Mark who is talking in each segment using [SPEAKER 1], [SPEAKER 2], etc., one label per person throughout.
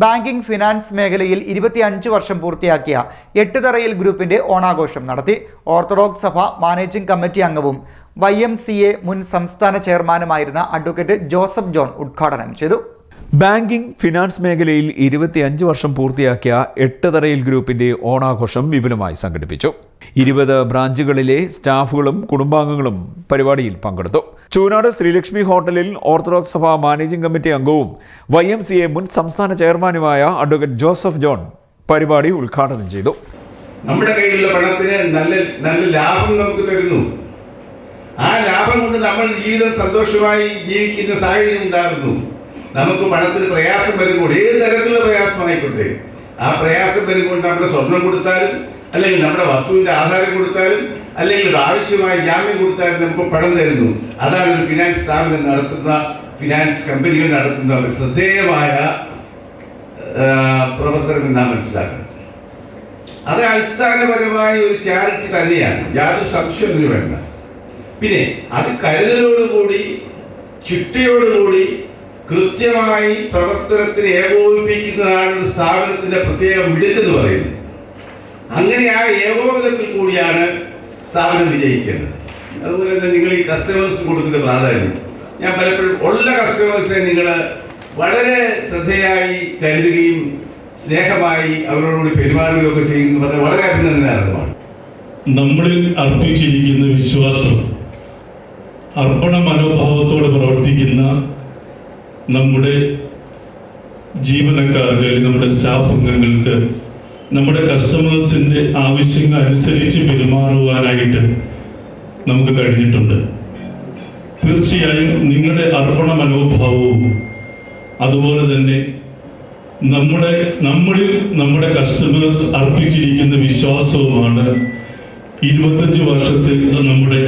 [SPEAKER 1] Banking finance മേഖലയിൽ ഇരുപത്തിയഞ്ച് വർഷം പൂർത്തിയാക്കിയ എട്ട് തറയിൽ ഗ്രൂപ്പിന്റെ ഓണാഘോഷം നടത്തി ഓർത്തഡോക്സ് സഭ മാനേജിംഗ് കമ്മിറ്റി അംഗവും വൈ എം സി എ മുൻ സംസ്ഥാന ചെയർമാനുമായിരുന്ന അഡ്വക്കേറ്റ് ജോസഫ് ജോൺ ഉദ്ഘാടനം ചെയ്തു.
[SPEAKER 2] ബാങ്കിംഗ് ഫിനാൻസ് മേഖലയിൽ ഇരുപത്തിയഞ്ച് വർഷം പൂർത്തിയാക്കിയ എട്ട് തറയിൽ ഗ്രൂപ്പിന്റെ ഓണാഘോഷം വിപുലമായി സംഘടിപ്പിച്ചു. ഇരുപത് ബ്രാഞ്ചുകളിലെ സ്റ്റാഫുകളും കുടുംബാംഗങ്ങളും പരിപാടിയിൽ പങ്കെടുത്തു. ചൂനാട് ശ്രീലക്ഷ്മി ഹോട്ടലിൽ ഓർത്തഡോക്സ് സഭ മാനേജിംഗ് കമ്മിറ്റി അംഗവും വൈ എം സി എ മുൻ സംസ്ഥാന ചെയർമാനുമായ അഡ്വക്കേറ്റ് ജോസഫ് ജോൺ പരിപാടി ഉദ്ഘാടനം ചെയ്തു.
[SPEAKER 3] നമ്മുടെ കയ്യിലുള്ള പണത്തിന് നല്ല നല്ല ലാഭം നമുക്ക് തരുന്നു. ആ ലാഭം കൊണ്ട് നമ്മൾ ജീവിതം സന്തോഷമായി ജീവിക്കുന്ന സാഹചര്യം ഉണ്ടാകുന്നു. നമുക്ക് പണത്തിന് പ്രയാസം വരുമ്പോൾ ഏത് തരത്തിലുള്ള പ്രയാസമായിക്കോട്ടെ ആ പ്രയാസം വരുമ്പോൾ നമ്മുടെ സ്വർണം കൊടുത്താലും അല്ലെങ്കിൽ നമ്മുടെ വസ്തുവിന്റെ ആധാരം കൊടുത്താലും അല്ലെങ്കിൽ ഒരു ആവശ്യമായ ജാമ്യം കൊടുത്താലും നമുക്ക് പണം തരുന്നു. അതാണ് ഒരു ഫിനാൻസ് സ്ഥാപനം നടത്തുന്ന ഫിനാൻസ് കമ്പനികൾ നടത്തുന്ന ഒരു ശ്രദ്ധേയമായ പ്രവർത്തനം എന്നാ മനസ്സിലാക്കുന്നത് അത് അടിസ്ഥാനപരമായ ഒരു ചാരിറ്റി തന്നെയാണ്. യാതൊരു സംശയത്തിന് വേണ്ട. പിന്നെ അത് കരുതലോടുകൂടി ചിട്ടയോടുകൂടി കൃത്യമായി പ്രവർത്തനത്തിന് ഏകോപിപ്പിക്കുന്നതാണ് ഒരു സ്ഥാപനത്തിന്റെ പ്രത്യേക മിടുക്കെന്ന് പറയുന്നത്. അങ്ങനെ ആ ഏകോപനത്തിൽ കൂടിയാണ് സ്ഥാപനം വിജയിക്കേണ്ടത്. അതുപോലെ തന്നെ നിങ്ങൾ ഈ കസ്റ്റമേഴ്സ് കൊടുക്കുന്ന പ്രാധാന്യം. ഞാൻ പലപ്പോഴും ഉള്ള കസ്റ്റമേഴ്സിനെ നിങ്ങൾ വളരെ ശ്രദ്ധയായി കരുതുകയും സ്നേഹമായി അവരോടുകൂടി പെരുമാറുകയും ഒക്കെ ചെയ്യുന്നത് വളരെ അഭിനന്ദനാർഹമാണ്.
[SPEAKER 4] നമ്മളിൽ അർപ്പിച്ചിരിക്കുന്ന വിശ്വാസം അർപ്പണ മനോഭാവത്തോടെ പ്രവർത്തിക്കുന്ന നമ്മുടെ ജീവനക്കാർക്ക് അല്ലെങ്കിൽ നമ്മുടെ സ്റ്റാഫ് അംഗങ്ങൾക്ക് നമ്മുടെ കസ്റ്റമേഴ്സിന്റെ ആവശ്യങ്ങൾ അനുസരിച്ച് പെരുമാറുവാനായിട്ട് നമുക്ക് കഴിഞ്ഞിട്ടുണ്ട്. തീർച്ചയായും നിങ്ങളുടെ അർപ്പണ മനോഭാവവും അതുപോലെ തന്നെ നമ്മുടെ നമ്മളിൽ നമ്മുടെ കസ്റ്റമേഴ്സ് അർപ്പിച്ചിരിക്കുന്ന വിശ്വാസവുമാണ് ഇരുപത്തഞ്ച് വർഷത്തിൽ നമ്മുടെ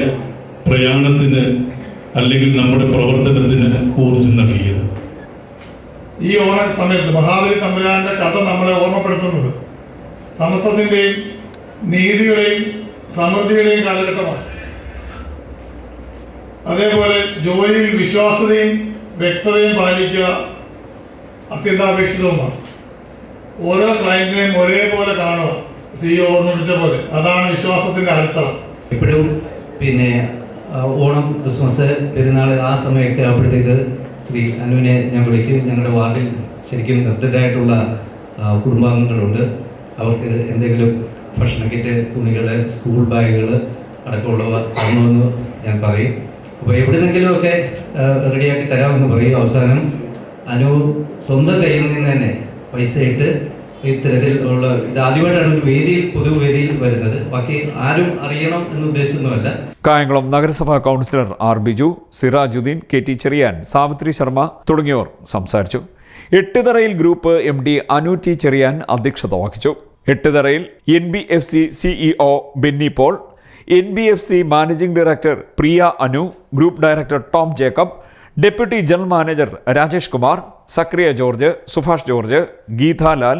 [SPEAKER 4] പ്രയാണത്തിന് അല്ലെങ്കിൽ നമ്മുടെ പ്രവർത്തനത്തിന് ഊർജം നൽകിയത്.
[SPEAKER 5] ഈ ഓണ സമയത്ത് മഹാബലി തമ്പുരാന്റെ കഥ നമ്മളെ ഓർമ്മപ്പെടുത്തുന്നത് സമത്വത്തിന്റെയും നീതിയുടെയും സമൃദ്ധിയുടെയും കാലഘട്ടമാണ്. അതേപോലെ ജോലിയിൽ വിശ്വാസതയും വ്യക്തതയും പാലിക്കുക അത്യന്താപേക്ഷിതവുമാണ്. ഓരോ ക്ലയന്റിനെയും ഒരേപോലെ കാണുക സിഇഒ ഓർമ്മിപ്പിച്ച പോലെ. അതാണ് വിശ്വാസത്തിന്റെ അടിത്തറ.
[SPEAKER 6] എപ്പോഴും പിന്നെ ഓണം ക്രിസ്മസ് പെരുന്നാൾ ആ സമയമൊക്കെ ആകുമ്പോഴത്തേക്ക് ശ്രീ അനുവിനെ ഞാൻ വിളിക്കും. ഞങ്ങളുടെ വാർഡിൽ ശരിക്കും നിർത്തിട്ടായിട്ടുള്ള കുടുംബാംഗങ്ങളുണ്ട്. അവർക്ക് എന്തെങ്കിലും ഭക്ഷണ കിറ്റ് തുണികൾ സ്കൂൾ ബാഗുകൾ അടക്കമുള്ളവ തരണമെന്ന് ഞാൻ പറയും. അപ്പോൾ എവിടുന്നെങ്കിലുമൊക്കെ റെഡിയാക്കി തരാമെന്ന് പറയും അവസാനം. അനു സ്വന്തം കയ്യിൽ നിന്ന് തന്നെ പൈസ ഇട്ട് ഇത്തരത്തിൽ ഉള്ള ഇത് ആദ്യമായിട്ടാണ് ഒരു വേദിയിൽ പൊതുവേദിയിൽ വരുന്നത്. ബാക്കി ആരും അറിയണം എന്ന് ഉദ്ദേശിച്ചൊന്നുമല്ല.
[SPEAKER 2] കായംകുളം നഗരസഭാ councillor R Biju Sirajuddin K T Cherian Savitri Sharma തുടങ്ങിയവർ സംസാരിച്ചു. എട്ടുതറയിൽ group M D Anu T Cherian അധ്യക്ഷത വഹിച്ചു. എട്ടുതറയിൽ N B F C CEO Benny Paul N B F C managing director Priya Anu group director Tom Jacob deputy general manager Rajesh Kumar Sakriya George Subhash George Geethalal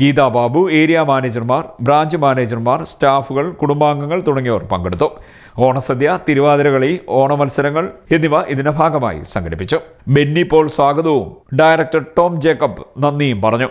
[SPEAKER 2] Geetha Babu area മാനേജർമാർ branch മാനേജർമാർ സ്റ്റാഫുകൾ കുടുംബാംഗങ്ങൾ തുടങ്ങിയവർ പങ്കെടുത്തു. ഓണസദ്യ തിരുവാതിരകളി ഓണമത്സരങ്ങൾ എന്നിവ ഇതിന്റെ ഭാഗമായി സംഘടിപ്പിച്ചു. ബെന്നി പോൾ സ്വാഗതവും ഡയറക്ടർ ടോം ജേക്കബ് നന്ദിയും പറഞ്ഞു.